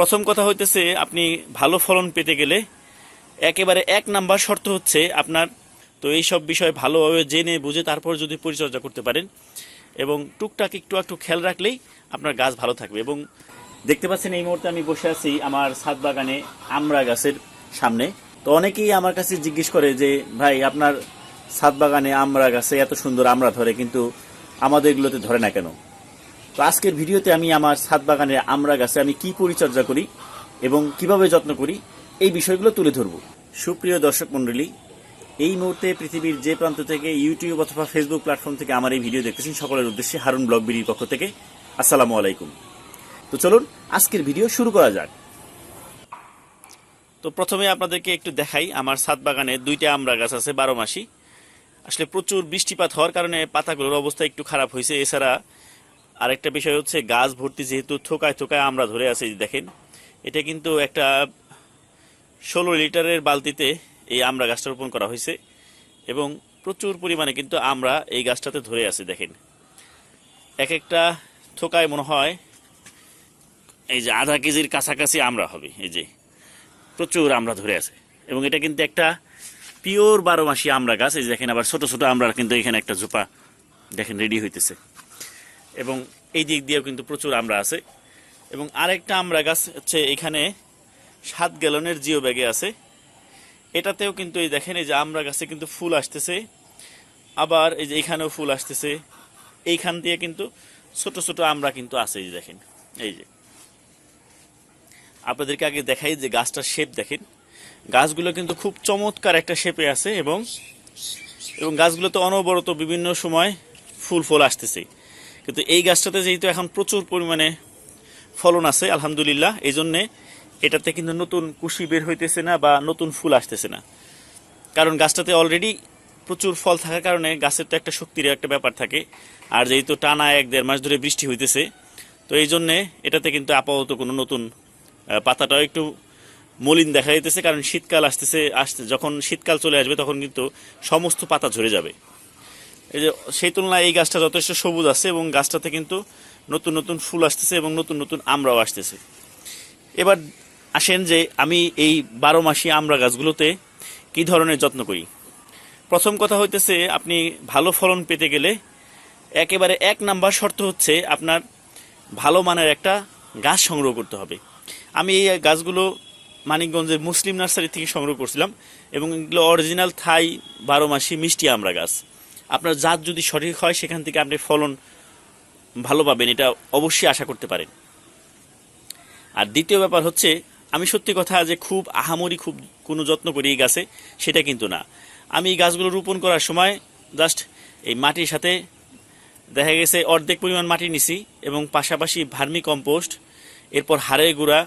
প্রথম কথা হইতেছে, আপনি ভালো ফলন পেতে গেলে একেবারে এক নাম্বার শর্ত হচ্ছে আপনার, তো এই সব বিষয় ভালোভাবে জেনে বুঝে তারপর যদি পরিচর্যা করতে পারেন এবং টুকটাক একটু একটু খেয়াল রাখলেই আপনার গাছ ভালো থাকবে। এবং দেখতে পাচ্ছেন এই মুহূর্তে আমি বসে আছি আমার ছাদ বাগানে আমড়া গাছের সামনে। তো অনেকেই আমার কাছে জিজ্ঞেস করে যে, ভাই, আপনার ছাদ বাগানে আমড়া গাছে এত সুন্দর আমড়া ধরে, কিন্তু আমাদের এগুলোতে ধরে না কেন? তো আজকের ভিডিওতে আমি আমার ছাদ বাগানের আমড়া গাছে আমি কি পরিচর্যা করি এবং কীভাবে যত্ন করি, এই বিষয়গুলো তুলে ধরব। সুপ্রিয় দর্শক মণ্ডলী, এই মুহূর্তে পৃথিবীর যে প্রান্ত থেকে ইউটিউব অথবা ফেসবুক প্ল্যাটফর্ম থেকে আমার এই ভিডিও দেখতেছেন, সকলের উদ্দেশ্যে হারুন ব্লগ বিডির পক্ষ থেকে আসসালামু আলাইকুম। তো চলুন, আজকের ভিডিও শুরু করা যাক। তো প্রথমে আপনাদেরকে একটু দেখাই, আমার ছাদ বাগানে দুইটা আমড়া গাছ আছে, বারো মাসি। আসলে প্রচুর বৃষ্টিপাত হওয়ার কারণে পাতাগুলোর অবস্থা একটু খারাপ হয়েছে, এছাড়া আরেকটা বিষয় হচ্ছে গাছ ভর্তি যেহেতু থোকায় থোকায় আমরা ধরে আছি, দেখেন। এটা কিন্তু একটা ষোলো লিটারের বালতিতে এই আমড়া গাছটা রোপণ করা হয়েছে এবং প্রচুর পরিমাণে কিন্তু আমরা এই গাছটাতে ধরে আছি, দেখেন। এক একটা থোকায় মনে হয় এই যে আধা কেজির কাছাকাছি আমরা হবে, এই যে প্রচুর আমরা ধরে আছে। এবং এটা কিন্তু একটা পিওর বারো মাসি আমরা গাছ, এই যে দেখেন আবার ছোট ছোট আমরা কিন্তু এখানে একটা জোপা দেখেন, রেডি হইতেছে। এবং এই দিক দিয়েও কিন্তু প্রচুর আমরা আছে। এবং আরেকটা আমরা গাছ হচ্ছে এখানে সাত গ্যালনের জিও ব্যাগে আছে। এটাতেও কিন্তু এই দেখেন, এই যে আমরা গাছে কিন্তু ফুল আসতেছে। আবার এই যে এখানেও ফুল আসতেছে। এইখান দিয়ে কিন্তু ছোট ছোট আমরা কিন্তু আছে, এই দেখেন, এই যে। আপনাদেরকে আগে দেখাই যে গাছটার শেপ দেখেন। গাছগুলো কিন্তু খুব চমৎকার একটা শেপে আছে এবং এবং গাছগুলোতে অনবরত বিভিন্ন সময় ফুল ফল আসতেছে। কিন্তু এই গাছটাতে যেহেতু এখন প্রচুর পরিমাণে ফলন আছে, আলহামদুলিল্লাহ এই জন্যে এটাতে কিন্তু নতুন কুশি বের হইতেছে না বা নতুন ফুল আসতেছে না। কারণ গাছটাতে অলরেডি প্রচুর ফল থাকার কারণে গাছের তো একটা শক্তির একটা ব্যাপার থাকে, আর যেহেতু টানা এক দেড় মাস ধরে বৃষ্টি হইতেছে, তো এই জন্যে এটাতে কিন্তু আপাতত কোনো নতুন পাতাটাও একটু মলিন দেখা যাইতেছে, কারণ শীতকাল আসতেছে আসতে যখন শীতকাল চলে আসবে তখন কিন্তু সমস্ত পাতা ঝরে যাবে। এই যে সেই তুলনায় এই গাছটা যথেষ্ট সবুজ আছে এবং গাছটাতে কিন্তু নতুন নতুন ফুল আসতেছে এবং নতুন নতুন আমরাও আসতেছে। এবার আসেন যে আমি এই বারো মাসি আমরা গাছগুলোতে কি ধরনের যত্ন করি? প্রথম কথা হইতেছে আপনি ভালো ফলন পেতে গেলে একেবারে এক নাম্বার শর্ত হচ্ছে আপনার ভালো মানের একটা গাছ সংগ্রহ করতে হবে। আমি এই গাছগুলো মানিকগঞ্জের মুসলিম নার্সারি থেকে সংগ্রহ করছিলাম এবং এগুলো অরিজিনাল থাই বারো মাসি মিষ্টি আমরা গাছ। আপনার জাত যদি সঠিক হয়, সেখান থেকে আপনি ফলন ভালো পাবেন, এটা অবশ্যই আশা করতে পারেন। আর দ্বিতীয় ব্যাপার হচ্ছে, আমি সত্যি কথা যে খুব আহামরি খুব কোনো যত্ন করি এই গাছে, সেটা কিন্তু না। আমি এই গাছগুলো রোপণ করার সময় জাস্ট এই মাটির সাথে দেখা গেছে অর্ধেক পরিমাণ মাটি নিছি এবং পাশাপাশি ভার্মি কম্পোস্ট এরপর হাড়ের গুঁড়া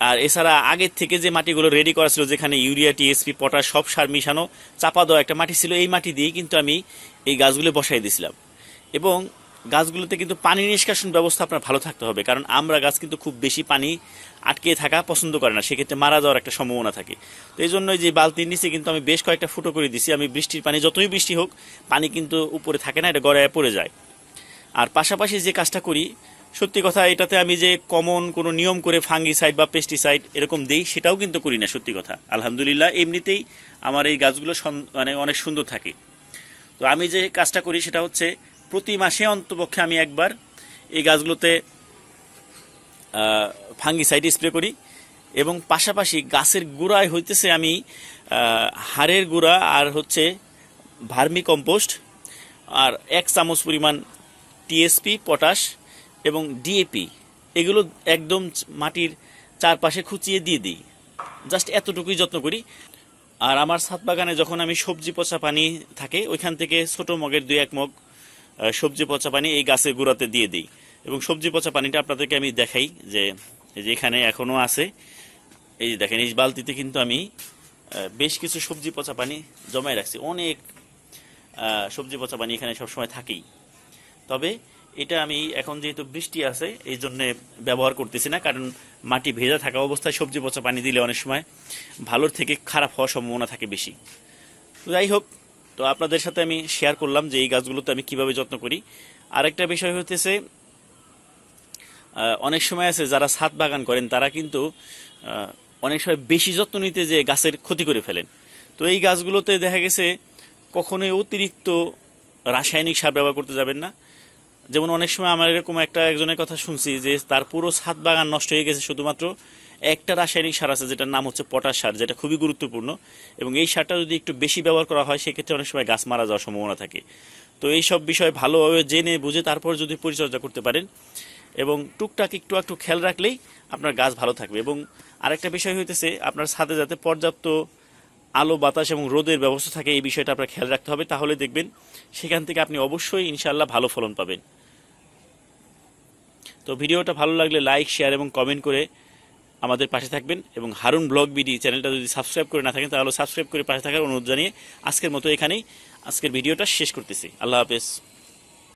আর এছাড়া আগের থেকে যে মাটিগুলো রেডি করা ছিল, যেখানে ইউরিয়া টিএসপি পটাশ সব সার মিশানো, চাপা দেওয়া একটা মাটি ছিল, এই মাটি দিয়েই কিন্তু আমি এই গাছগুলো বসাই দিয়েছিলাম। এবং গাছগুলোতে কিন্তু পানি নিষ্কাশন ব্যবস্থা আপনার ভালো থাকতে হবে, কারণ আমরা গাছ কিন্তু খুব বেশি পানি আটকে থাকা পছন্দ করে না, সেক্ষেত্রে মারা যাওয়ার একটা সম্ভাবনা থাকে। তো এই জন্য যে বালতির নিচে কিন্তু আমি বেশ কয়েকটা ফুটো করে দিছি আমি বৃষ্টির পানি, যতই বৃষ্টি হোক, পানি কিন্তু উপরে থাকে না, এটা গড়ায় পড়ে যায়। আর পাশাপাশি যে কাজটা করি, সত্যি কথা এটাতে আমি যে কমন কোনো নিয়ম করে ফাঙ্গিসাইড বা পেস্টিসাইড এরকম দিই, সেটাও কিন্তু করি না, সত্যি কথা। আলহামদুলিল্লাহ, এমনিতেই আমার এই গাছগুলো মানে অনেক সুন্দর থাকে। তো আমি যে কাজটা করি, সেটা হচ্ছে প্রতি মাসে অন্তপক্ষে আমি একবার এই গাছগুলোতে ফাঙ্গিসাইড স্প্রে করি এবং পাশাপাশি গাছের গুঁড়ায় হইতেছে আমি হাড়ের গুঁড়া আর হচ্ছে ভার্মি কম্পোস্ট আর এক চামচ পরিমাণ টিএসপি পটাশ এবং ডিএপি এগুলো একদম মাটির চারপাশে খুঁচিয়ে দিয়ে দিই। জাস্ট এতটুকুই যত্ন করি। আর আমার ছাদ বাগানে যখন আমি সবজি পচা পানি থাকে, ওইখান থেকে ছোট মগের দুই এক মগ সবজি পচা পানি এই গাছের গোড়াতে দিয়ে দিই। এবং সবজি পচা পানিটা আপনাদেরকে আমি দেখাই যে এখানে এখনও আছে। এই যে দেখেন, এই বালতিতে কিন্তু আমি বেশ কিছু সবজি পচা পানি জমায় রাখছি। অনেক সবজি পচা পানি এখানে সবসময় থাকেই। তবে এটা আমি এখন যেহেতু বৃষ্টি আছে, এই জন্য ব্যবহার করতেছি না, কারণ মাটি ভেজা থাকা অবস্থায় সবজি পচা পানি দিলে অনেক সময় ভালোর থেকে খারাপ হওয়ার সম্ভাবনা থাকে বেশি। তো যাই হোক, তো আপনাদের সাথে আমি শেয়ার করলাম যে এই গাছগুলোতে আমি কীভাবে যত্ন করি। আরেকটা বিষয় হতেছে অনেক সময় আছে যারা ছাদ বাগান করেন, তারা কিন্তু অনেক সময় বেশি যত্ন নিতে যে গাছের ক্ষতি করে ফেলেন। তো এই গাছগুলোতে দেখা গেছে কখনোই অতিরিক্ত রাসায়নিক সার ব্যবহার করতে যাবেন না যেমন অনেক সময় আমার এরকম একটা একজনের কথা শুনছি যে তার পুরো ছাদ বাগান নষ্ট হয়ে গেছে শুধুমাত্র একটা রাসায়নিক সার আছে যেটার নাম হচ্ছে পটাশ সার, যেটা খুবই গুরুত্বপূর্ণ। এবং এই সারটা যদি একটু বেশি ব্যবহার করা হয়, সেক্ষেত্রে অনেক সময় গাছ মারা যাওয়ার সম্ভাবনা থাকে। তো এই সব বিষয় ভালোভাবে জেনে বুঝে তারপর যদি পরিচর্যা করতে পারেন এবং টুকটাক একটু একটু খেয়াল রাখলেই আপনার গাছ ভালো থাকবে। এবং আরেকটা বিষয় হইতেছে, আপনার ছাদে যাতে পর্যাপ্ত আলো, বাতাস এবং রোদের ব্যবস্থা থাকে, এই বিষয়টা আপনার খেয়াল রাখতে হবে। তাহলে দেখবেন সেখান থেকে আপনি অবশ্যই ইনশাআল্লাহ ভালো ফলন পাবেন। তো ভিডিওটা ভালো লাগলে লাইক শেয়ার এবং কমেন্ট করে আমাদের পাশে থাকবেন এবং হারুন ব্লগ বিডি চ্যানেলটা যদি সাবস্ক্রাইব করে না থাকেন, তাহলে সাবস্ক্রাইব করে পাশে থাকার অনুরোধ জানিয়ে আজকের মতো এখানেই আজকের ভিডিওটা শেষ করতেছি। আল্লাহ হাফেজ।